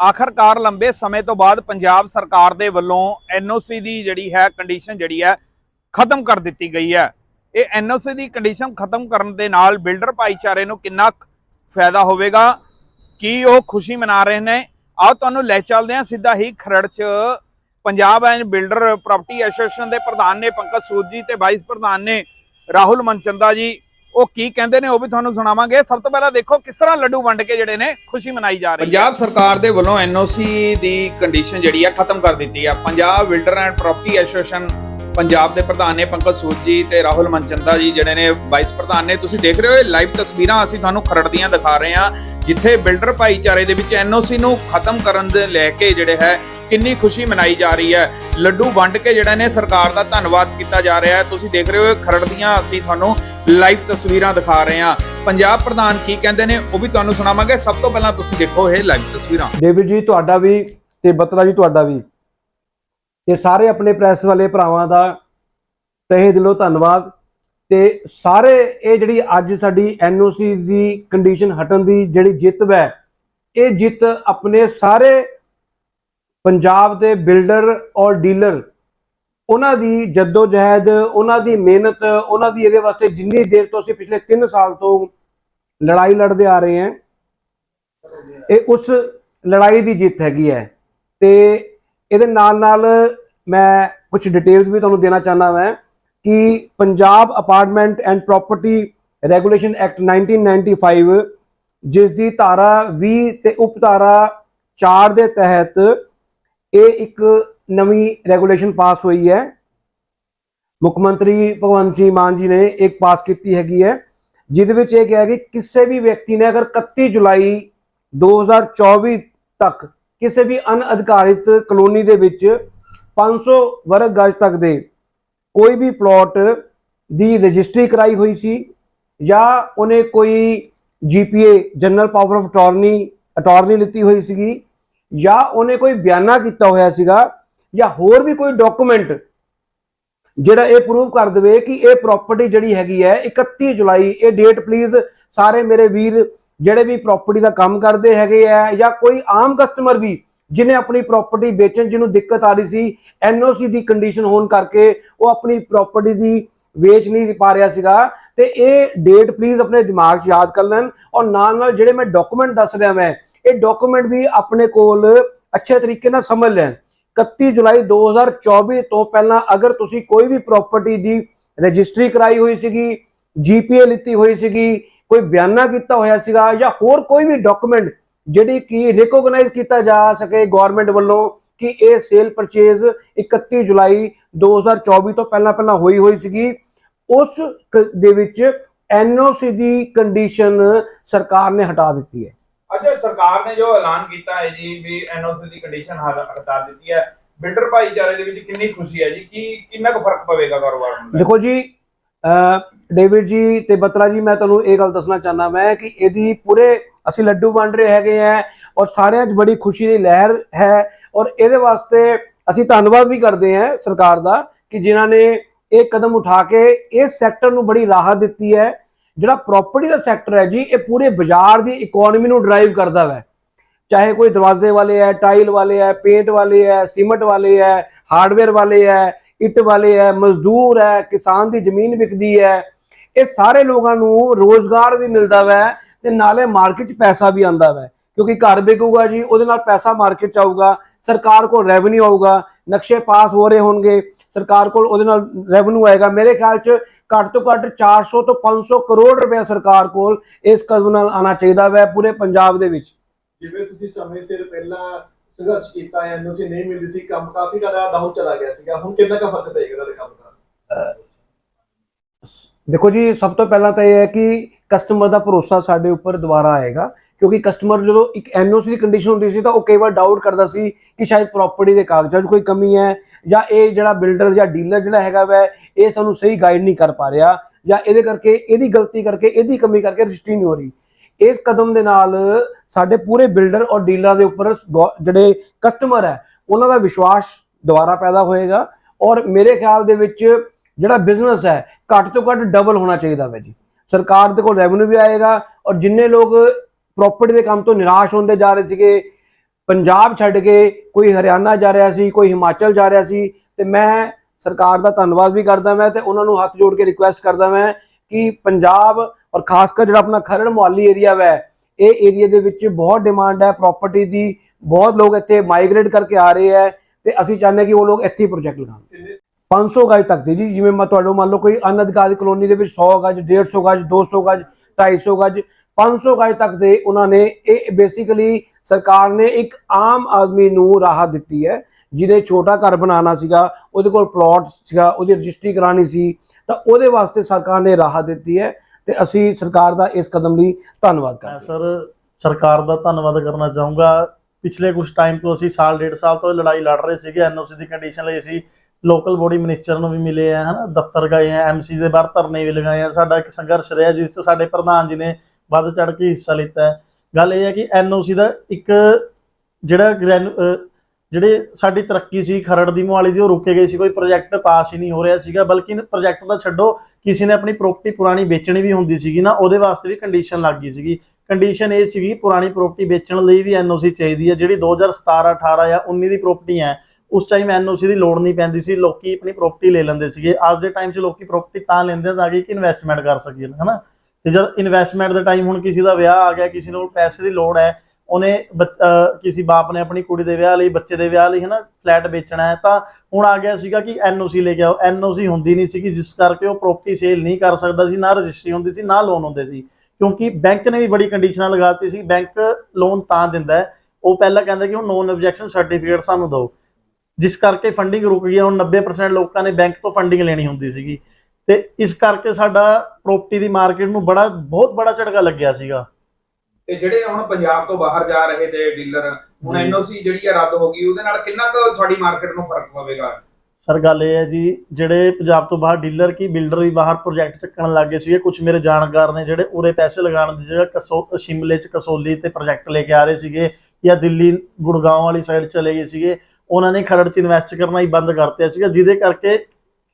ਆਖਰਕਾਰ ਲੰਬੇ ਸਮੇਂ ਤੋਂ ਬਾਅਦ ਪੰਜਾਬ ਸਰਕਾਰ ਦੇ ਵੱਲੋਂ ਐਨਓਸੀ ਦੀ ਜਿਹੜੀ ਹੈ ਕੰਡੀਸ਼ਨ ਜਿਹੜੀ ਹੈ ਖਤਮ ਕਰ ਦਿੱਤੀ ਗਈ ਹੈ। ਇਹ ਐਨਓਸੀ ਦੀ ਕੰਡੀਸ਼ਨ ਖਤਮ ਕਰਨ ਦੇ ਨਾਲ ਬਿਲਡਰ ਭਾਈਚਾਰੇ ਨੂੰ ਕਿੰਨਾ ਕੁ ਫਾਇਦਾ ਹੋਵੇਗਾ, ਕੀ ਉਹ ਖੁਸ਼ੀ ਮਨਾ ਰਹੇ ਨੇ? ਆਓ ਤੁਹਾਨੂੰ ਲੈ ਚੱਲਦੇ ਹਾਂ ਸਿੱਧਾ ਹੀ ਖਰੜ ਚ। Punjab and builder property association ਦੇ ਪ੍ਰਧਾਨ ਨੇ ਪੰਕਜ ਸੂਦ ਜੀ ਤੇ ਵਾਈਸ ਪ੍ਰਧਾਨ ਨੇ ਰਾਹੁਲ ਮਨਚੰਦਾ ਜੀ। ਉਹ ਕੀ ਕਹਿੰਦੇ ਨੇ ਉਹ ਵੀ ਤੁਹਾਨੂੰ ਸੁਣਾਵਾਂਗੇ। ਸਭ ਤੋਂ ਪਹਿਲਾਂ ਦੇਖੋ ਕਿਸ ਤਰ੍ਹਾਂ ਲੱਡੂ ਵੰਡ ਕੇ ਜਿਹੜੇ ਨੇ ਖੁਸ਼ੀ ਮਨਾਈ ਜਾ ਰਹੀ ਹੈ। ਪੰਜਾਬ ਸਰਕਾਰ ਦੇ ਵੱਲੋਂ ਐਨਓਸੀ ਦੀ ਕੰਡੀਸ਼ਨ ਜਿਹੜੀ ਹੈ ਖਤਮ ਕਰ ਦਿੱਤੀ ਹੈ Punjab builder and property association Punjab ਦੇ ਪ੍ਰਧਾਨ ਨੇ ਪੰਕਜ ਸੂਦ ਜੀ ਤੇ ਰਾਹੁਲ ਮਨਚੰਦਾ ਜੀ ਜਿਹੜੇ ਨੇ ਵਾਈਸ ਪ੍ਰਧਾਨ ਨੇ, ਤੁਸੀਂ ਦੇਖ ਰਹੇ ਹੋ ਇਹ ਲਾਈਵ ਤਸਵੀਰਾਂ ਅਸੀਂ ਤੁਹਾਨੂੰ ਖਰੜ ਦੀਆਂ ਦਿਖਾ ਰਹੇ ਹਾਂ, ਜਿੱਥੇ ਬਿਲਡਰ ਭਾਈਚਾਰੇ ਦੇ ਵਿੱਚ ਐਨਓਸੀ ਨੂੰ ਖਤਮ ਕਰਨ ਦੇ ਲੈ ਕੇ ਜਿਹੜੇ ਹੈ, ਕਿੰਨੀ ਖੁਸ਼ੀ ਮਨਾਈ ਜਾ ਰਹੀ ਹੈ। ਲੱਡੂ ਵੰਡ ਕੇ ਜਿਹੜਾ ਨੇ ਸਰਕਾਰ ਦਾ ਧੰਨਵਾਦ ਕੀਤਾ ਜਾ ਰਿਹਾ ਹੈ। ਤੁਸੀਂ ਦੇਖ ਰਹੇ ਹੋ ਖਰੜ ਦੀਆਂ ਅਸੀਂ ਤੁਹਾਨੂੰ ਲਾਈਵ ਤਸਵੀਰਾਂ ਦਿਖਾ ਰਹੇ ਹਾਂ। ਪੰਜਾਬ ਪ੍ਰਧਾਨ ਕੀ ਕਹਿੰਦੇ ਨੇ, ਉਹ ਵੀ ਤੁਹਾਨੂੰ ਸੁਣਾਵਾਂਗੇ। ਸਭ ਤੋਂ ਪਹਿਲਾਂ ਤੁਸੀਂ ਦੇਖੋ ਇਹ ਲਾਈਵ ਤਸਵੀਰਾਂ। ਡੇਵਿਡ ਜੀ, ਤੁਹਾਡਾ ਵੀ ਤੇ ਬਤਰਾ ਜੀ, ਤੁਹਾਡਾ ਵੀ। ਤੇ ਸਾਰੇ ਆਪਣੇ ਪ੍ਰੈਸ ਵਾਲੇ ਭਰਾਵਾਂ ਦਾ ਤਹਿ ਦਿਲੋਂ ਧੰਨਵਾਦ। ਤੇ ਸਾਰੇ ਇਹ ਜਿਹੜੀ ਅੱਜ ਸਾਡੀ ਐਨਓਸੀ ਦੀ ਕੰਡੀਸ਼ਨ ਹਟਣ ਦੀ ਜਿਹੜੀ ਜਿੱਤ ਹੈ ਇਹ ਜਿੱਤ ਆਪਣੇ ਸਾਰੇ ਪੰਜਾਬ ਦੇ ਬਿਲਡਰ ਔਰ ਡੀਲਰ ਉਹਨਾਂ ਦੀ ਜਦੋਜਹਿਦ, ਉਹਨਾਂ ਦੀ ਮਿਹਨਤ, ਉਹਨਾਂ ਦੀ ਇਹਦੇ ਵਾਸਤੇ ਜਿੰਨੀ ਦੇਰ ਤੋਂ ਅਸੀਂ ਪਿਛਲੇ 3 ਸਾਲ ਤੋਂ ਲੜਾਈ ਲੜਦੇ ਆ ਰਹੇ ਹਾਂ, ਇਹ ਉਸ ਲੜਾਈ ਦੀ ਜਿੱਤ ਹੈਗੀ ਹੈ। ਤੇ ਇਹਦੇ ਨਾਲ ਨਾਲ ਮੈਂ ਕੁਝ ਡਿਟੇਲਸ ਵੀ ਤੁਹਾਨੂੰ ਦੇਣਾ ਚਾਹੁੰਦਾ ਮੈਂ ਕਿ Punjab apartment and property regulation act 1995 ਜਿਸ ਦੀ ਧਾਰਾ 20 ਤੇ ਉਪ ਧਾਰਾ 4 ਦੇ ਤਹਿਤ ਇਹ ਇੱਕ ਨਵੀਂ ਰੈਗੂਲੇਸ਼ਨ ਪਾਸ ਹੋਈ ਹੈ। ਮੁੱਖ ਮੰਤਰੀ ਭਗਵੰਤ ਸਿੰਘ ਮਾਨ ਜੀ ਨੇ ਇੱਕ ਪਾਸ ਕੀਤੀ ਹੈਗੀ ਹੈ, ਜਿਹਦੇ ਵਿੱਚ ਇਹ ਕਿਹਾ ਕਿ ਕਿਸੇ ਵੀ ਵਿਅਕਤੀ ਨੇ ਅਗਰ 31 ਜੁਲਾਈ 2024 ਤੱਕ ਕਿਸੇ ਵੀ ਅਨਅਧਿਕਾਰਿਤ ਕਲੋਨੀ ਦੇ ਵਿੱਚ 500 ਵਰਗ ਗਜ ਤੱਕ ਦੇ ਕੋਈ ਵੀ ਪਲਾਟ ਦੀ ਰਜਿਸਟਰੀ ਕਰਾਈ ਹੋਈ ਸੀ ਜਾਂ ਉਹਨੇ ਕੋਈ GPA, general power of attorney attorney ਲਿੱਤੀ ਹੋਈ ਸੀਗੀ ਜਾਂ ਉਹਨੇ ਕੋਈ ਬਿਆਨਾ ਕੀਤਾ ਹੋਇਆ ਸੀਗਾ ਜਾਂ ਹੋਰ ਵੀ ਕੋਈ ਡਾਕੂਮੈਂਟ ਜਿਹੜਾ ਇਹ ਪ੍ਰੂਵ ਕਰ ਦੇਵੇ ਕਿ ਇਹ ਪ੍ਰਾਪਰਟੀ ਜਿਹੜੀ ਹੈਗੀ ਹੈ 31 ਜੁਲਾਈ, ਇਹ ਡੇਟ ਪਲੀਜ਼ ਸਾਰੇ ਮੇਰੇ ਵੀਰ ਜਿਹੜੇ ਵੀ ਪ੍ਰਾਪਰਟੀ ਦਾ ਕੰਮ ਕਰਦੇ ਹੈਗੇ ਆ ਜਾਂ ਕੋਈ ਆਮ ਕਸਟਮਰ ਵੀ ਜਿਨੇ ਆਪਣੀ ਪ੍ਰਾਪਰਟੀ ਵੇਚਣ ਜਿਹਨੂੰ ਦਿੱਕਤ ਆ ਰਹੀ ਸੀ ਐਨਓਸੀ ਦੀ ਕੰਡੀਸ਼ਨ ਹੋਣ ਕਰਕੇ ਉਹ ਆਪਣੀ ਪ੍ਰਾਪਰਟੀ ਦੀ ਵੇਚ ਨਹੀਂ ਪਾ ਰਿਹਾ ਸੀਗਾ, ਤੇ ਇਹ ਡੇਟ ਪਲੀਜ਼ ਆਪਣੇ ਦਿਮਾਗ 'ਚ ਯਾਦ ਕਰ ਲੈਣ ਔਰ ਨਾਲ ਨਾਲ ਜਿਹੜੇ ਮੈਂ ਡਾਕੂਮੈਂਟ ਦੱਸ ਰਿਹਾ ਮੈਂ, ਇਹ ਡਾਕੂਮੈਂਟ ਵੀ ਆਪਣੇ ਕੋਲ ਅੱਛੇ ਤਰੀਕੇ ਨਾਲ ਸਮਝ ਲੈਣ। 31 ਜੁਲਾਈ 2024 ਤੋਂ ਪਹਿਲਾਂ ਅਗਰ ਤੁਸੀਂ ਕੋਈ ਵੀ ਪ੍ਰਾਪਰਟੀ ਦੀ ਰਜਿਸਟਰੀ ਕਰਾਈ ਹੋਈ ਸੀਗੀ ਜੀਪੀਏ ਲਿੱਤੀ ਹੋਈ ਸੀਗੀ, ਕੋਈ ਬਿਆਨਾ ਕੀਤਾ ਹੋਇਆ ਸੀਗਾ ਜਾਂ ਹੋਰ ਕੋਈ ਵੀ ਡਾਕੂਮੈਂਟ ਜਿਹੜੀ ਕਿ ਰਿਕੋਗਨਾਈਜ਼ ਕੀਤਾ ਜਾ ਸਕੇ ਗਵਰਨਮੈਂਟ ਵੱਲੋਂ ਕਿ ਇਹ ਸੇਲ ਪਰਚੇਜ਼ 31 ਜੁਲਾਈ 2024 ਤੋਂ ਪਹਿਲਾਂ ਪਹਿਲਾਂ ਹੋਈ ਹੋਈ ਸੀਗੀ, ਉਸ ਕ- ਦੇ ਵਿੱਚ ਐਨਓਸੀ ਦੀ ਕੰਡੀਸ਼ਨ ਸਰਕਾਰ ਨੇ ਹਟਾ ਦਿੱਤੀ ਹੈ। ਅੱਜ ਸਰਕਾਰ ਨੇ ਜੋ ਐਲਾਨ ਕੀਤਾ ਹੈ ਜੀ ਵੀ ਐਨਓਸੀ ਦੀ ਕੰਡੀਸ਼ਨ ਹਟਾ ਦਿੱਤੀ ਹੈ, ਬਿਲਡਰ ਭਾਈਚਾਰੇ ਦੇ ਵਿੱਚ ਕਿੰਨੀ ਖੁਸ਼ੀ ਹੈ ਜੀ? ਕੀ, ਕਿੰਨਾ ਕੁ ਫ਼ਰਕ ਪਵੇਗਾ ਕਾਰੋਬਾਰ ਨੂੰ? ਦੇਖੋ ਜੀ ਡੇਵਿਡ ਜੀ ਤੇ ਬਤਰਾ ਜੀ, ਮੈਂ ਤੁਹਾਨੂੰ ਇਹ ਗੱਲ ਦੱਸਣਾ ਚਾਹੁੰਦਾ ਮੈਂ ਕਿ ਇਹਦੀ ਪੂਰੇ ਅਸੀਂ ਲੱਡੂ ਵੰਡ ਰਹੇ ਹੈਗੇ ਆ ਔਰ ਸਾਰਿਆਂ 'ਚ ਬੜੀ ਖੁਸ਼ੀ ਦੀ ਲਹਿਰ ਹੈ ਔਰ ਇਹਦੇ ਵਾਸਤੇ ਅਸੀਂ ਧੰਨਵਾਦ ਵੀ ਕਰਦੇ ਹਾਂ ਸਰਕਾਰ ਦਾ ਕਿ ਜਿਨ੍ਹਾਂ ਨੇ ਇਹ ਕਦਮ ਉਠਾ ਕੇ ਇਸ ਸੈਕਟਰ ਨੂੰ ਬੜੀ ਰਾਹਤ ਦਿੱਤੀ ਹੈ। ਜਿਹੜਾ ਪ੍ਰਾਪਰਟੀ ਦਾ ਸੈਕਟਰ ਹੈ ਜੀ, ਇਹ ਪੂਰੇ ਬਾਜ਼ਾਰ ਦੀ ਇਕਨੋਮੀ ਨੂੰ ਡਰਾਈਵ ਕਰਦਾ ਹੈ ਚਾਹੇ ਕੋਈ ਦਰਵਾਜ਼ੇ ਵਾਲੇ ਹੈ ਟਾਈਲ ਵਾਲੇ ਹੈ ਪੇਂਟ ਵਾਲੇ ਹੈ ਸੀਮਟ ਵਾਲੇ ਹੈ ਹਾਰਡਵੇਅਰ ਵਾਲੇ ਹੈ, ਇੱਟ ਵਾਲੇ ਹੈ, ਮਜ਼ਦੂਰ ਹੈ, ਕਿਸਾਨ ਦੀ ਜ਼ਮੀਨ ਵਿਕਦੀ ਹੈ, ਇਹ ਸਾਰੇ ਲੋਕਾਂ ਨੂੰ ਰੋਜ਼ਗਾਰ ਵੀ ਮਿਲਦਾ ਵੈ ਤੇ ਨਾਲੇ ਮਾਰਕੀਟ 'ਚ ਪੈਸਾ ਵੀ ਆਂਦਾ ਵੈ। ਕਿਉਂਕਿ ਘਰ ਵਿਕੂਗਾ ਜੀ, ਉਹਦੇ ਨਾਲ ਪੈਸਾ ਮਾਰਕੀਟ 'ਚ ਆਊਗਾ, ਸਰਕਾਰ ਕੋਲ ਰੈਵਨਿਊ ਆਊਗਾ, ਨਕਸ਼ੇ ਪਾਸ ਹੋ ਰਹੇ ਹੋਣਗੇ ਸਰਕਾਰ ਕੋਲ ਉਹਦੇ ਨਾਲ ਰੈਵਨਿਊ ਆਏਗਾ। ਮੇਰੇ ਖਿਆਲ 'ਚ ਘੱਟ ਤੋਂ ਘੱਟ 400 ਤੋਂ 500 ਕਰੋੜ ਰੁਪਏ ਸਰਕਾਰ ਕੋਲ ਇਸ ਕਦਮ ਨਾਲ ਆਣਾ ਚਾਹੀਦਾ ਵੈ ਪੂਰੇ ਪੰਜਾਬ ਦੇ ਵਿੱਚ। ਜਿਵੇਂ ਤੁਸੀਂ ਸਮੇਂ ਸਿਰ ਪਹਿਲਾਂ ਸੰਘਰਸ਼ ਕੀਤਾ ਐਨਓਸੀ ਨਹੀਂ ਮਿਲਦੀ ਸੀ ਕੰਮ ਕਾਫੀ ਜ਼ਿਆਦਾ ਡਾਊਨ ਚਲਾ ਗਿਆ ਸੀਗਾ। ਹੁਣ ਕਿੰਨਾ ਕੁ ਫ਼ਰਕ ਪਏਗਾ ਤੁਹਾਡੇ ਕੰਮ ਦਾ ਦੇਖੋ ਜੀ ਸਭ ਤੋਂ ਪਹਿਲਾਂ ਤਾਂ ਇਹ ਹੈ ਕਿ ਕਸਟਮਰ ਦਾ ਭਰੋਸਾ ਸਾਡੇ ਉੱਪਰ ਦੁਬਾਰਾ ਆਏਗਾ, ਕਿਉਂਕਿ ਕਸਟਮਰ ਜਦੋਂ ਇੱਕ ਐਨਓਸੀ ਦੀ ਕੰਡੀਸ਼ਨ ਹੁੰਦੀ ਸੀ ਤਾਂ ਉਹ ਕਈ ਵਾਰ ਡਾਊਟ ਕਰਦਾ ਸੀ ਕਿ ਸ਼ਾਇਦ ਪ੍ਰਾਪਰਟੀ ਦੇ ਕਾਗਜ਼ਾਂ 'ਚ ਕੋਈ ਕਮੀ ਹੈ ਜਾਂ ਇਹ ਜਿਹੜਾ ਬਿਲਡਰ ਜਾਂ ਡੀਲਰ ਜਿਹੜਾ ਹੈਗਾ ਵੈ, ਇਹ ਸਾਨੂੰ ਸਹੀ ਗਾਈਡ ਨਹੀਂ ਕਰ ਪਾ ਰਿਹਾ ਜਾਂ ਇਹਦੇ ਕਰਕੇ ਇਹਦੀ ਗਲਤੀ ਕਰਕੇ ਇਹਦੀ ਕਮੀ ਕਰਕੇ ਰਜਿਸਟਰੀ ਨਹੀਂ ਹੋ ਰਹੀ। ਇਸ ਕਦਮ ਦੇ ਨਾਲ ਸਾਡੇ ਪੂਰੇ ਬਿਲਡਰ ਔਰ ਡੀਲਰਾਂ ਦੇ ਉੱਪਰ ਜਿਹੜੇ ਕਸਟਮਰ ਹੈ, ਉਹਨਾਂ ਦਾ ਵਿਸ਼ਵਾਸ ਦੁਬਾਰਾ ਪੈਦਾ ਹੋਏਗਾ ਔਰ ਮੇਰੇ ਖਿਆਲ ਦੇ ਵਿੱਚ ਜਿਹੜਾ ਬਿਜ਼ਨਸ ਹੈ ਘੱਟ ਤੋਂ ਘੱਟ ਡਬਲ ਹੋਣਾ ਚਾਹੀਦਾ ਵੈ ਜੀ। ਸਰਕਾਰ ਦੇ ਕੋਲ ਰੈਵਨਿਊ ਵੀ ਆਏਗਾ ਔਰ ਜਿੰਨੇ ਲੋਕ ਪ੍ਰਾਪਰਟੀ ਦੇ ਕੰਮ ਤੋਂ ਨਿਰਾਸ਼ ਹੁੰਦੇ ਜਾ ਰਹੇ ਸੀਗੇ, ਪੰਜਾਬ ਛੱਡ ਕੇ ਕੋਈ ਹਰਿਆਣਾ ਜਾ ਰਿਹਾ ਸੀ, ਕੋਈ ਹਿਮਾਚਲ ਜਾ ਰਿਹਾ ਸੀ, ਤੇ ਮੈਂ ਸਰਕਾਰ ਦਾ ਧੰਨਵਾਦ ਵੀ ਕਰਦਾ ਮੈਂ ਤੇ ਉਹਨਾਂ ਨੂੰ ਹੱਥ ਜੋੜ ਕੇ ਰਿਕੁਐਸਟ ਕਰਦਾ ਮੈਂ ਕਿ ਪੰਜਾਬ ਔਰ ਖਾਸ ਕਰ ਜਿਹੜਾ ਆਪਣਾ ਖਰੜ ਮੁਹੱਲੀ ਏਰੀਆ ਵੈ, ਇਹ ਏਰੀਆ ਦੇ ਵਿੱਚ ਬਹੁਤ ਡਿਮਾਂਡ ਹੈ ਪ੍ਰਾਪਰਟੀ ਦੀ ਬਹੁਤ ਲੋਕ ਇੱਥੇ ਮਾਈਗ੍ਰੇਟ ਕਰਕੇ ਆ ਰਹੇ ਹੈ ਤੇ ਅਸੀਂ ਚਾਹੁੰਦੇ ਹਾਂ ਕਿ ਉਹ ਲੋਕ ਇੱਥੇ ਹੀ ਪ੍ਰੋਜੈਕਟ ਲਗਾਉਣ। 500 ਗਜ ਤੱਕ ਦੀ ਜੀ। ਜਿਵੇਂ ਮੈਂ ਤੁਹਾਨੂੰ ਮੰਨ ਲਓ ਕੋਈ ਅਨਅਧਿਕਾਰਿਤ ਕਲੋਨੀ ਦੇ ਵਿੱਚ 100 ਗਜ 150 ਗਜ 200 ਗਜ 250 ਗਜ 500 ਗਜ ਤੱਕ ਦੇ ਉਹਨਾਂ ਨੇ ਇਹ ਬੇਸਿਕਲੀ ਸਰਕਾਰ ਨੇ ਇੱਕ ਆਮ ਆਦਮੀ ਨੂੰ ਰਾਹਤ ਦਿੱਤੀ ਹੈ ਜਿਹਨੇ ਛੋਟਾ ਘਰ ਬਣਾਉਣਾ ਸੀਗਾ ਉਹਦੇ ਕੋਲ ਪਲਾਟ ਸੀਗਾ ਉਹਦੀ ਰਜਿਸਟਰੀ ਕਰਾਣੀ ਸੀ ਤਾਂ ਉਹਦੇ ਵਾਸਤੇ ਸਰਕਾਰ ਨੇ ਰਾਹਤ ਦਿੱਤੀ ਹੈ ਤੇ ਅਸੀਂ ਸਰਕਾਰ ਦਾ ਇਸ ਕਦਮ ਲਈ ਧੰਨਵਾਦ ਕਰਦੇ ਸਰ ਸਰਕਾਰ ਦਾ ਧੰਨਵਾਦ ਕਰਨਾ ਚਾਹੂੰਗਾ। ਪਿਛਲੇ ਕੁਝ ਟਾਈਮ ਤੋਂ ਅਸੀਂ ਸਾਲ ਡੇਢ ਸਾਲ ਤੋਂ ਲੜਾਈ ਲੜ ਰਹੇ ਸੀਗੇ। ਐਨਓਸੀ ਦੀ ਕੰਡੀਸ਼ਨ ਲਈ ਅਸੀਂ ਲੋਕਲ ਬੋਡੀ ਮਿਨਿਸਟਰ ਨੂੰ ਵੀ ਮਿਲੇ ਆ, ਹਨਾ, ਦਫ਼ਤਰ ਗਏ ਆ ਐਮਸੀ ਦੇ ਬਾਹਰ ਧਰਨੇ ਵੀ ਲਗਾਏ ਆ, ਸਾਡਾ ਇੱਕ ਸੰਘਰਸ਼ ਰਿਹਾ ਜਿਸ ਤੋਂ ਸਾਡੇ ਪ੍ਰਧਾਨ ਜੀ ਨੇ ਵੱਧ ਚੜ ਕੇ ਹਿੱਸਾ ਲਿੱਤਾ ਹੈ। ਗੱਲ ਇਹ ਹੈ ਕਿ ਐਨਓਸੀ ਦਾ ਇੱਕ ਜਿਹੜਾ ਗ੍ਰੈਨ- ਅਹ ਜਿਹੜੇ ਸਾਡੀ ਤਰੱਕੀ ਸੀ, ਖਰੜ ਦੀ ਮੁਹਾਲੀ ਦੀ, ਉਹ ਰੁਕੇ ਗਏ ਸੀ, ਕੋਈ ਪ੍ਰੋਜੈਕਟ ਪਾਸ ਹੀ ਨਹੀਂ ਹੋ ਰਿਹਾ ਸੀਗਾ, ਬਲਕਿ ਪ੍ਰੋਜੈਕਟ ਦਾ ਛੱਡੋ, ਕਿਸੇ ਨੇ ਆਪਣੀ ਪ੍ਰਾਪਰਟੀ ਪੁਰਾਣੀ ਵੇਚਣੀ ਵੀ ਹੁੰਦੀ ਸੀਗੀ ਨਾ, ਉਹਦੇ ਵਾਸਤੇ ਵੀ ਕੰਡੀਸ਼ਨ ਲੱਗ ਗਈ ਸੀਗੀ। ਕੰਡੀਸ਼ਨ ਇਹ ਸੀਗੀ ਪੁਰਾਣੀ ਪ੍ਰਾਪਰਟੀ ਵੇਚਣ ਲਈ ਵੀ ਐਨਓਸੀ ਚਾਹੀਦੀ ਹੈ, ਜਿਹੜੀ 2017 18 ਜਾਂ 19 ਦੀ ਪ੍ਰਾਪਰਟੀ ਹੈ ਉਸ ਟਾਈਮ ਐਨਓਸੀ ਦੀ ਲੋੜ ਨਹੀਂ ਪੈਂਦੀ ਸੀ, ਲੋਕੀ ਆਪਣੀ ਪ੍ਰਾਪਰਟੀ ਲੈ ਲੈਂਦੇ ਸੀਗੇ। ਅੱਜ ਦੇ ਟਾਈਮ 'ਚ ਲੋਕੀ ਪ੍ਰਾਪਰਟੀ ਤਾਂ ਲੈਂਦੇ ਆ ਤਾਂ ਕਿ ਇਨਵੈਸਟਮੈਂਟ ਕਰ ਸਕੀਏ, ਹਨਾ? ਤੇ ਜਦ ਇਨਵੈਸਟਮੈਂਟ ਦਾ ਟਾਈਮ ਹੁਣ ਕਿਸੇ ਦਾ ਵਿਆਹ ਆ ਗਿਆ, ਕਿਸੇ ਨੂੰ ਪੈਸੇ ਦੀ ਲੋੜ ਹੈ, ਉਹਨੇ ਕਿਸੇ ਬਾਪ ਨੇ ਆਪਣੀ ਕੁੜੀ ਦੇ ਵਿਆਹ ਲਈ, ਬੱਚੇ ਦੇ ਵਿਆਹ ਲਈ, ਹਨਾ ਫਲੈਟ ਵੇਚਣਾ ਹੈ, ਤਾਂ ਹੁਣ ਆ ਗਿਆ ਸੀਗਾ ਕਿ ਐਨਓਸੀ ਲੈ ਕੇ ਆਓ। ਐਨਓਸੀ ਹੁੰਦੀ ਨਹੀਂ ਸੀਗੀ, ਜਿਸ ਕਰਕੇ ਉਹ ਪ੍ਰਾਪਰਟੀ ਸੇਲ ਨਹੀਂ ਕਰ ਸਕਦਾ ਸੀ, ਨਾ ਰਜਿਸਟਰੀ ਹੁੰਦੀ ਸੀ, ਨਾ ਲੋਨ ਹੁੰਦੇ ਸੀ। ਕਿਉਂਕਿ ਬੈਂਕ ਨੇ ਵੀ ਬੜੀ ਕੰਡੀਸ਼ਨਾਂ ਲਗਾਤੀ ਸੀ ਬੈਂਕ ਲੋਨ ਤਾਂ ਦਿੰਦਾ ਉਹ ਪਹਿਲਾਂ ਕਹਿੰਦਾ ਕਿ ਹੁਣ ਨੋਨ ਆਬਜੈਕਸ਼ਨ ਸਰਟੀਫਿਕੇਟ ਸਾਨੂੰ ਦਿਓ। ਜਿਸ ਕਰਕੇ ਫੰਡਿੰਗ ਰੁਕ ਗਈ। ਹੁਣ 90% ਲੋਕਾਂ ਨੇ ਬੈਂਕ ਤੋਂ ਫੰਡਿੰਗ ਲੈਣੀ ਹੁੰਦੀ ਸੀਗੀ ਤੇ ਇਸ ਕਰਕੇ ਸਾਡਾ ਪ੍ਰਾਪਰਟੀ ਦੀ ਮਾਰਕੀਟ ਨੂੰ ਬੜਾ ਬਹੁਤ ਬੜਾ ਝਟਕਾ ਲੱਗਿਆ ਸੀਗਾ ਤੇ ਜਿਹੜੇ ਹੁਣ ਪੰਜਾਬ ਤੋਂ ਬਾਹਰ ਜਾ ਰਹੇ ਤੇ ਡੀਲਰ ਹੁਣ। ਐਨਓਸੀ ਜਿਹੜੀ ਹੈ ਰੱਦ ਹੋ ਗਈ ਉਹਦੇ ਨਾਲ ਕਿੰਨਾ ਕੁ ਤੁਹਾਡੀ ਮਾਰਕੀਟ ਨੂੰ ਫ਼ਰਕ ਪਵੇਗਾ ਸਰ ਗੱਲ ਇਹ ਹੈ ਜੀ ਜਿਹੜੇ ਪੰਜਾਬ ਤੋਂ ਬਾਹਰ ਡੀਲਰ ਕੀ ਬਿਲਡਰ ਵੀ ਬਾਹਰ ਪ੍ਰੋਜੈਕਟ ਚੱਕਣ ਲੱਗੇ ਸੀਗੇ ਕੁਝ ਮੇਰੇ ਜਾਣਕਾਰ ਨੇ ਜਿਹੜੇ ਉਰੇ ਪੈਸੇ ਲਗਾਉਣ ਦੀ ਜਗ੍ਹਾ ਕਸੋ ਸ਼ਿਮਲੇ ਚ ਕਸੋਲੀ ਤੇ ਪ੍ਰੋਜੈਕਟ ਲੈ ਕੇ ਆ ਰਹੇ ਸੀਗੇ ਜਾਂ ਦਿੱਲੀ ਗੁੜਗਾਉਂ ਵਾਲੀ ਸਾਈਡ ਚਲੇ ਗਏ ਸੀਗੇ ਉਹਨਾਂ ਨੇ ਖਰੜ ਚ ਇਨਵੈਸਟ ਕਰਨਾ ਹੀ ਬੰਦ ਕਰਤਿਆ ਸੀਗਾ ਜਿਹਦੇ ਕਰਕੇ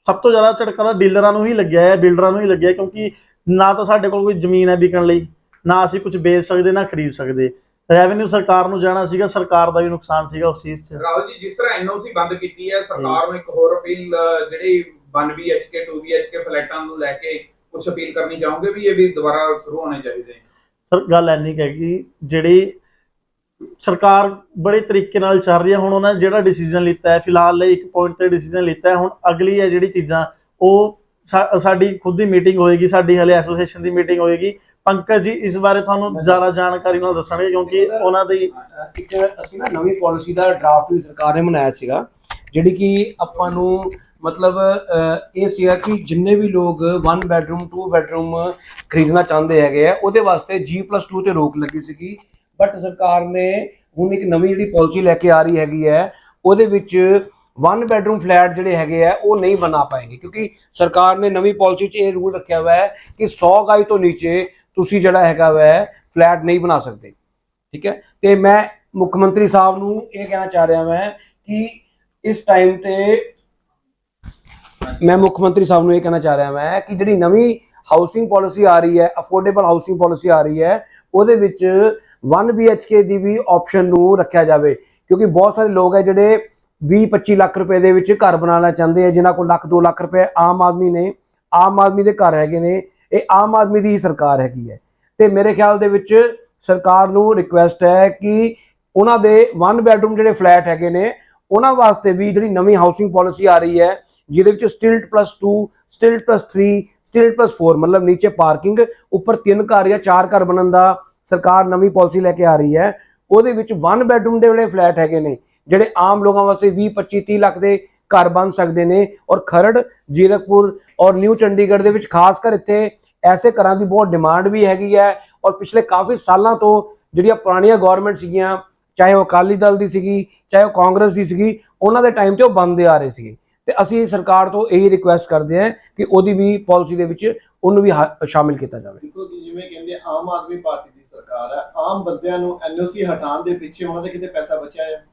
ਸਭ ਤੋਂ ਜ਼ਿਆਦਾ ਝਟਕਾ ਤਾਂ ਡੀਲਰਾਂ ਨੂੰ ਹੀ ਲੱਗਿਆ ਹੈ ਬਿਲਡਰਾਂ ਨੂੰ ਹੀ ਲੱਗਿਆ ਕਿਉਂਕਿ ਨਾ ਤਾਂ ਸਾਡੇ ਕੋਲ ਕੋਈ ਜ਼ਮੀਨ ਹੈ ਵਿਕਣ ਲਈ ਨਾ ਅਸੀਂ ਕੁਝ ਵੇਚ ਸਕਦੇ ਨਾ ਖਰੀਦ ਸਕਦੇ। ਰੈਵਨਿਊ ਸਰਕਾਰ ਨੂੰ ਜਾਣਾ ਸੀਗਾ ਸਰਕਾਰ ਦਾ ਵੀ ਨੁਕਸਾਨ ਸੀਗਾ ਉਸ ਚੀਜ਼ 'ਚ। ਰਾਹੁਲ ਜੀ ਜਿਸ ਤਰ੍ਹਾਂ ਐਨਓਸੀ ਬੰਦ ਕੀਤੀ ਹੈ ਸਰਕਾਰ ਨੂੰ ਇੱਕ ਹੋਰ ਅਪੀਲ ਜਿਹੜੀ 1 BHK 2 BHK ਫਲੈਟਾਂ ਨੂੰ ਲੈ ਕੇ ਕੁਝ ਅਪੀਲ ਕਰਨੀ ਚਾਹੋਗੇ ਵੀ ਇਹ ਵੀ ਦੁਬਾਰਾ ਸ਼ੁਰੂ ਹੋਣੇ ਚਾਹੀਦੇ? ਸਰ ਗੱਲ ਐਨੀ ਕੁ ਹੈਗੀ ਜਿਹੜੀ ਸਰਕਾਰ ਬੜੇ ਤਰੀਕੇ ਨਾਲ ਚੱਲ ਰਹੀ ਹੈ। ਹੁਣ ਉਹਨਾਂ ਜਿਹੜਾ ਡਿਸੀਜਨ ਲਿੱਤਾ ਹੈ ਫਿਲਹਾਲ ਲਈ ਇੱਕ ਪੁਆਇੰਟ ਤੇ ਡਿਸੀਜਨ ਲਿੱਤਾ ਹੈ। ਹੁਣ ਅਗਲੀ ਹੈ ਜਿਹੜੀ ਚੀਜ਼ਾਂ ਉਹ ਸਾਡੀ ਖੁਦ ਦੀ ਮੀਟਿੰਗ ਹੋਏਗੀ ਸਾਡੀ ਹਲੇ ਐਸੋਸੀਏਸ਼ਨ ਦੀ ਮੀਟਿੰਗ ਹੋਏਗੀ। ਪੰਕਜ ਜੀ ਇਸ ਬਾਰੇ ਤੁਹਾਨੂੰ ਜ਼ਿਆਦਾ ਜਾਣਕਾਰੀ ਨਾਲ ਦੱਸਣਗੇ ਕਿਉਂਕਿ ਉਹਨਾਂ ਦੀ ਅਸੀਂ ਨਾ ਨਵੀਂ ਪਾਲਿਸੀ ਦਾ ਡਰਾਫਟ ਵੀ ਸਰਕਾਰ ਨੇ ਬਣਾਇਆ ਸੀਗਾ ਜਿਹੜੀ ਕਿ ਆਪਾਂ ਨੂੰ ਮਤਲਬ ਇਹ ਸੀਗਾ ਕਿ ਜਿੰਨੇ ਵੀ ਲੋਕ 1 ਬੈਡਰੂਮ 2 ਬੈਡਰੂਮ ਖਰੀਦਣਾ ਚਾਹੁੰਦੇ ਹੈਗੇ ਆ ਉਹਦੇ ਵਾਸਤੇ G+2 ਤੇ ਰੋਕ ਲੱਗੀ ਸੀਗੀ। ਬਟ ਸਰਕਾਰ ਨੇ ਹੁਣ ਇੱਕ ਨਵੀਂ ਜਿਹੜੀ ਪਾਲਿਸੀ ਲੈ ਕੇ ਆ ਰਹੀ ਹੈਗੀ ਹੈ, ਉਹਦੇ ਵਿੱਚ ਵਨ ਬੈਡਰੂਮ ਫਲੈਟ ਜਿਹੜੇ ਹੈਗੇ ਆ, ਉਹ ਨਹੀਂ ਬਣਾ ਪਾਏਗੇ। ਕਿਉਂਕਿ ਸਰਕਾਰ ਨੇ ਨਵੀਂ ਪਾਲਿਸੀ 'ਚ ਇਹ ਰੂਲ ਰੱਖਿਆ ਹੋਇਆ ਹੈ ਕਿ 100 ਗਜ ਤੋਂ ਨੀਚੇ ਤੁਸੀਂ ਜਿਹੜਾ ਹੈਗਾ ਵੈ ਫਲੈਟ ਨਹੀਂ ਬਣਾ ਸਕਦੇ। ਠੀਕ ਹੈ? ਤੇ ਮੈਂ ਮੁੱਖ ਮੰਤਰੀ ਸਾਹਿਬ ਨੂੰ ਇਹ ਕਹਿਣਾ ਚਾਹ ਰਿਹਾ ਮੈਂ ਕਿ ਇਸ ਟਾਈਮ ਤੇ ਮੈਂ ਮੁੱਖ ਮੰਤਰੀ ਸਾਹਿਬ ਨੂੰ ਇਹ ਕਹਿਣਾ ਚਾਹ ਰਿਹਾ ਮੈਂ ਕਿ ਜਿਹੜੀ ਨਵੀਂ ਹਾਊਸਿੰਗ ਪਾਲਿਸੀ ਆ ਰਹੀ ਹੈ ਅਫੋਰਡੇਬਲ ਹਾਊਸਿੰਗ ਪਾਲਿਸੀ ਆ ਰਹੀ ਹੈ, ਉਹਦੇ ਵਿੱਚ 1 BHK ਦੀ ਵੀ ਆਪਸ਼ਨ ਨੂੰ ਰੱਖਿਆ ਜਾਵੇ। ਕਿਉਂਕਿ ਬਹੁਤ ਸਾਰੇ ਲੋਕ ਹੈ ਜਿਹੜੇ 20 25 ਲੱਖ ਰੁਪਏ ਦੇ ਵਿੱਚ ਘਰ ਬਣਾਉਣਾ ਚਾਹੁੰਦੇ ਆ, ਜਿਨ੍ਹਾਂ ਕੋਲ ਲੱਖ 2 ਲੱਖ ਰੁਪਏ ਆਮ ਆਦਮੀ ਨੇ, ਆਮ ਆਦਮੀ ਦੇ ਘਰ ਹੈਗੇ ਨੇ, ਇਹ ਆਮ ਆਦਮੀ ਦੀ ਹੀ ਸਰਕਾਰ ਹੈਗੀ ਹੈ। ਤੇ ਮੇਰੇ ਖਿਆਲ ਦੇ ਵਿੱਚ ਸਰਕਾਰ ਨੂੰ ਰਿਕੁਐਸਟ ਹੈ ਕਿ ਉਹਨਾਂ ਦੇ 1 ਬੈਡਰੂਮ ਜਿਹੜੇ ਫਲੈਟ ਹੈਗੇ ਨੇ, ਉਹਨਾਂ ਵਾਸਤੇ ਵੀ ਜਿਹੜੀ ਨਵੀਂ ਹਾਊਸਿੰਗ ਪਾਲਿਸੀ ਆ ਰਹੀ ਹੈ, ਜਿਹਦੇ ਵਿੱਚ stilt plus 2 stilt plus 3 stilt plus 4 ਮਤਲਬ ਨੀਚੇ ਪਾਰਕਿੰਗ ਉੱਪਰ ਤਿੰਨ ਘਰ ਜਾਂ ਚਾਰ ਘਰ ਬਣਨ ਦਾ ਸਰਕਾਰ ਨਵੀਂ ਪਾਲਿਸੀ ਲੈ ਕੇ ਆ ਰਹੀ ਹੈ। ਉਹਦੇ ਵਿੱਚ 1 ਬੈਡਰੂਮ ਦੇ ਜਿਹੜੇ ਫਲੈਟ ਹੈਗੇ ਨੇ, ਜਿਹੜੇ ਆਮ ਲੋਕਾਂ ਵਾਸਤੇ 20 25 30 ਲੱਖ ਦੇ ਘਰ ਬਣ ਸਕਦੇ ਨੇ ਔਰ ਖਰੜ, ਜੀਰਕਪੁਰ ਔਰ ਨਿਊ ਚੰਡੀਗੜ੍ਹ ਦੇ ਵਿੱਚ ਖਾਸ ਕਰ ਇੱਥੇ ਐਸੇ ਘਰਾਂ ਦੀ ਬਹੁਤ ਡਿਮਾਂਡ ਵੀ ਹੈਗੀ ਹੈ ਔਰ ਪਿਛਲੇ ਕਾਫੀ ਸਾਲਾਂ ਤੋਂ ਜਿਹੜੀਆਂ ਪੁਰਾਣੀਆਂ ਗਵਰਨਮੈਂਟ ਸੀਗੀਆਂ, ਚਾਹੇ ਉਹ ਅਕਾਲੀ ਦਲ ਦੀ ਸੀਗੀ, ਚਾਹੇ ਉਹ ਕਾਂਗਰਸ ਦੀ ਸੀਗੀ, ਉਹਨਾਂ ਦੇ ਟਾਈਮ ਤੇ ਉਹ ਬੰਦੇ ਆ ਰਹੇ ਸੀਗੇ। ਤੇ ਅਸੀਂ ਸਰਕਾਰ ਤੋਂ ਇਹੀ ਰਿਕੁਐਸਟ ਕਰਦੇ ਹਾਂ ਕਿ ਉਹਦੀ ਵੀ ਪਾਲਿਸੀ ਦੇ ਵਿੱਚ ਉਹਨੂੰ ਵੀ ਹਾ- ਸ਼ਾਮਿਲ ਕੀਤਾ ਜਾਵੇ। ਦੇਖੋ ਜਿਵੇਂ ਕਹਿੰਦੇ ਆਮ ਆਦਮੀ ਪਾਰਟੀ ਦੀ ਸਰਕਾਰ ਹੈ ਆਮ ਬੰਦਿਆਂ ਨੂੰ ਐਨਓਸੀ ਹਟਾਉਣ ਦੇ ਪਿੱਛੇ ਉਹਨਾਂ ਦੇ ਕਿਤੇ ਪੈਸਾ ਬਚਿਆ ਹੈ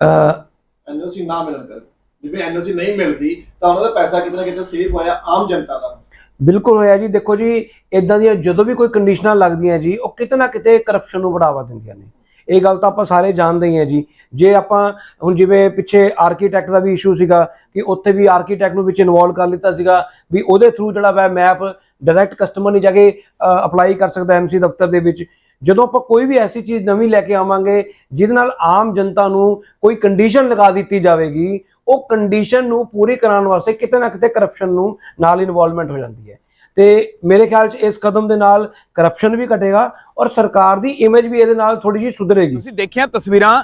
ਅਹ ਐਨਓਸੀ ਨਾ ਮਿਲਣ ਕਰਕੇ। ਜਿਵੇਂ ਐਨਓਸੀ ਨਹੀਂ ਮਿਲਦੀ ਤਾਂ ਉਹਨਾਂ ਦਾ ਪੈਸਾ ਕਿਤੇ ਨਾ ਕਿਤੇ ਸੇਵ ਹੋਇਆ ਆਮ ਜਨਤਾ ਦਾ। ਬਿਲਕੁਲ ਹੋਇਆ ਜੀ। ਦੇਖੋ ਜੀ ਇਦਾਂ ਦੀਆਂ ਜਦੋਂ ਵੀ ਕੋਈ ਕੰਡੀਸ਼ਨਾਂ ਲੱਗਦੀਆਂ ਜੀ ਉਹ ਕਿਤੇ ਨਾ ਕਿਤੇ ਕਰਪਸ਼ਨ ਨੂੰ ਬੜਾਵਾ ਦਿੰਦੀਆਂ ਨੇ। ਇਹ ਗੱਲ ਤਾਂ ਆਪਾਂ ਸਾਰੇ ਜਾਣਦੇ ਹੀ ਹਾਂ ਜੀ। ਜੇ ਆਪਾਂ ਹੁਣ ਜਿਵੇਂ ਪਿੱਛੇ ਆਰਕੀਟੈਕਟ ਦਾ ਵੀ ਇਸ਼ੂ ਸੀਗਾ ਕਿ ਉੱਥੇ ਵੀ ਆਰਕੀਟੈਕਟ ਨੂੰ ਵਿੱਚ ਇਨਵੋਲਵ ਕਰ ਲਿੱਤਾ ਸੀਗਾ ਵੀ ਉਹਦੇ ਥਰੂ ਜਿਹੜਾ ਵੈ ਮੈਪ ਡਾਇਰੈਕਟ ਕਸਟਮਰ ਨਹੀਂ ਜਾ ਕੇ ਅਪਲਾਈ ਕਰ ਸਕਦਾ ਐਮਸੀ ਦਫ਼ਤਰ ਦੇ ਵਿੱਚ। ਜਦੋਂ ਆਪਾਂ ਕੋਈ ਵੀ ਐਸੀ ਚੀਜ਼ ਨਵੀਂ ਲੈ ਕੇ ਆਵਾਂਗੇ, ਜਿਹਦੇ ਨਾਲ ਆਮ ਜਨਤਾ ਨੂੰ ਕੋਈ ਕੰਡੀਸ਼ਨ ਲਗਾ ਦਿੱਤੀ ਜਾਵੇਗੀ, ਉਹ ਕੰਡੀਸ਼ਨ ਨੂੰ ਪੂਰੀ ਕਰਾਉਣ ਵਾਸਤੇ ਕਿਤੇ ਨਾ ਕਿਤੇ ਕਰਪਸ਼ਨ ਨੂੰ ਨਾਲ ਇਨਵੋਲਵਮੈਂਟ ਹੋ ਜਾਂਦੀ ਹੈ। ਤੇ ਮੇਰੇ ਖਿਆਲ 'ਚ ਇਸ ਕਦਮ ਦੇ ਨਾਲ ਕਰਪਸ਼ਨ ਵੀ ਘਟੇਗਾ ਔਰ ਸਰਕਾਰ ਦੀ ਇਮੇਜ ਵੀ ਇਹਦੇ ਨਾਲ ਥੋੜੀ ਜਿਹੀ ਸੁਧਰੇਗੀ। ਤੁਸੀਂ ਦੇਖਿਆ ਤਸਵੀਰਾਂ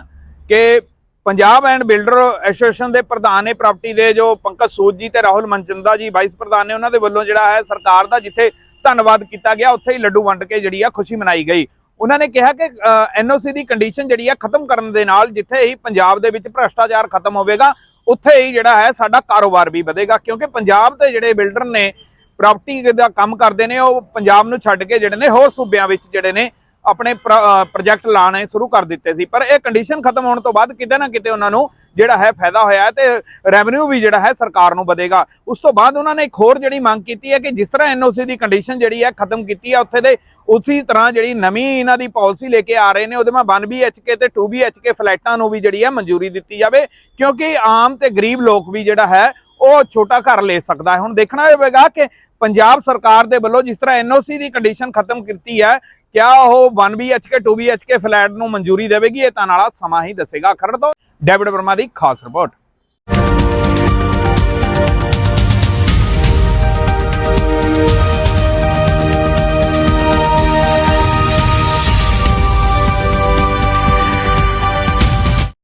ਕਿ ਪੰਜਾਬ ਐਂਡ ਬਿਲਡਰ ਐਸੋਸੀਏਸ਼ਨ ਦੇ ਪ੍ਰਧਾਨ ਨੇ ਪ੍ਰਾਪਰਟੀ ਦੇ ਜੋ ਪੰਕਜ ਸੂਦ ਜੀ ਤੇ ਰਾਹੁਲ ਮਨਚੰਦਾ ਜੀ ਵਾਈਸ ਪ੍ਰਧਾਨ ਨੇ ਉਹਨਾਂ ਦੇ ਵੱਲੋਂ ਜਿਹੜਾ ਹੈ ਸਰਕਾਰ ਦਾ ਜਿੱਥੇ ਧੰਨਵਾਦ ਕੀਤਾ ਗਿਆ, ਉੱਥੇ ਹੀ ਲੱਡੂ ਵੰਡ ਕੇ ਜਿਹੜੀ ਆ ਖੁਸ਼ੀ ਮਨਾਈ ਗਈ। ਉਹਨਾਂ ਨੇ ਕਿਹਾ ਕਿ ਐਨਓਸੀ ਦੀ ਕੰਡੀਸ਼ਨ ਜਿਹੜੀ ਆ ਖਤਮ ਕਰਨ ਦੇ ਨਾਲ ਜਿੱਥੇ ਹੀ ਪੰਜਾਬ ਦੇ ਵਿੱਚ ਭ੍ਰਸ਼ਟਾਚਾਰ ਖਤਮ ਹੋਵੇਗਾ, ਉੱਥੇ ਹੀ ਜਿਹੜਾ ਹੈ ਸਾਡਾ ਕਾਰੋਬਾਰ ਵੀ ਵਧੇਗਾ, ਕਿਉਂਕਿ ਪੰਜਾਬ ਦੇ ਜਿਹੜੇ ਬਿਲਡਰ ਨੇ ਪ੍ਰਾਪਰਟੀ ਦਾ ਕੰਮ ਕਰਦੇ ਨੇ, ਉਹ ਪੰਜਾਬ ਨੂੰ ਛੱਡ ਕੇ ਜਿਹੜੇ ਨੇ ਹੋਰ ਸੂਬਿਆਂ ਵਿੱਚ ਜਿਹੜੇ ਨੇ ਆਪਣੇ ਪ੍ਰੋਜੈਕਟ ਲਾਣੇ ਸ਼ੁਰੂ ਕਰ ਦਿੱਤੇ ਸੀ। ਪਰ ਇਹ ਕੰਡੀਸ਼ਨ ਖਤਮ ਹੋਣ ਤੋਂ ਬਾਅਦ ਕਿਤੇ ਨਾ ਕਿਤੇ ਉਹਨਾਂ ਨੂੰ ਜਿਹੜਾ ਹੈ ਫਾਇਦਾ ਹੋਇਆ ਹੈ ਤੇ ਰੈਵਨਿਊ ਵੀ ਜਿਹੜਾ ਹੈ ਸਰਕਾਰ ਨੂੰ ਵਧੇਗਾ। ਉਸ ਤੋਂ ਬਾਅਦ ਉਹਨਾਂ ਨੇ ਇੱਕ ਹੋਰ ਜਿਹੜੀ ਮੰਗ ਕੀਤੀ ਹੈ ਕਿ ਜਿਸ ਤਰ੍ਹਾਂ ਐਨਓਸੀ ਦੀ ਕੰਡੀਸ਼ਨ ਜਿਹੜੀ ਹੈ ਖਤਮ ਕੀਤੀ ਹੈ, ਉੱਥੇ ਦੇ ਉਸੇ ਤਰ੍ਹਾਂ ਜਿਹੜੀ ਨਵੀਂ ਇਹਨਾਂ ਦੀ ਪਾਲਿਸੀ ਲੈ ਕੇ ਆ ਰਹੇ ਨੇ, ਉਹਦੇ ਮੈਂ 1 BHK ਤੇ 2 BHK ਫਲੈਟਾਂ ਨੂੰ ਵੀ ਜਿਹੜੀ ਹੈ ਮਨਜ਼ੂਰੀ ਦਿੱਤੀ ਜਾਵੇ। ਕਿਉਂਕਿ ਆਮ ਤੇ ਗਰੀਬ ਲੋਕ ਵੀ ਜਿਹੜਾ ਹੈ ਉਹ ਛੋਟਾ ਘਰ ਲੈ ਸਕਦਾ ਹੈ। ਹੁਣ ਦੇਖਣਾ ਹੋਵੇਗਾ ਕਿ ਪੰਜਾਬ ਸਰਕਾਰ ਦੇ ਵੱਲੋਂ ਜਿਸ ਤਰ੍ਹਾਂ ਐਨਓਸੀ ਦੀ ਕੰਡੀਸ਼ਨ ਖਤਮ ਕੀਤੀ ਹੈ, ਕਿਆ ਉਹ 1 BHK 2 BHK ਫਲੈਟ ਨੂੰ ਮਨਜ਼ੂਰੀ ਦੇਵੇਗੀ? ਇਹ ਤਾਂ ਨਾਲਾ ਸਮਾਂ ਹੀ ਦੱਸੇਗਾ। ਖਰੜ ਤੋਂ ਡੈਵਿਡ ਵਰਮਾ ਦੀ ਖਾਸ ਰਿਪੋਰਟ।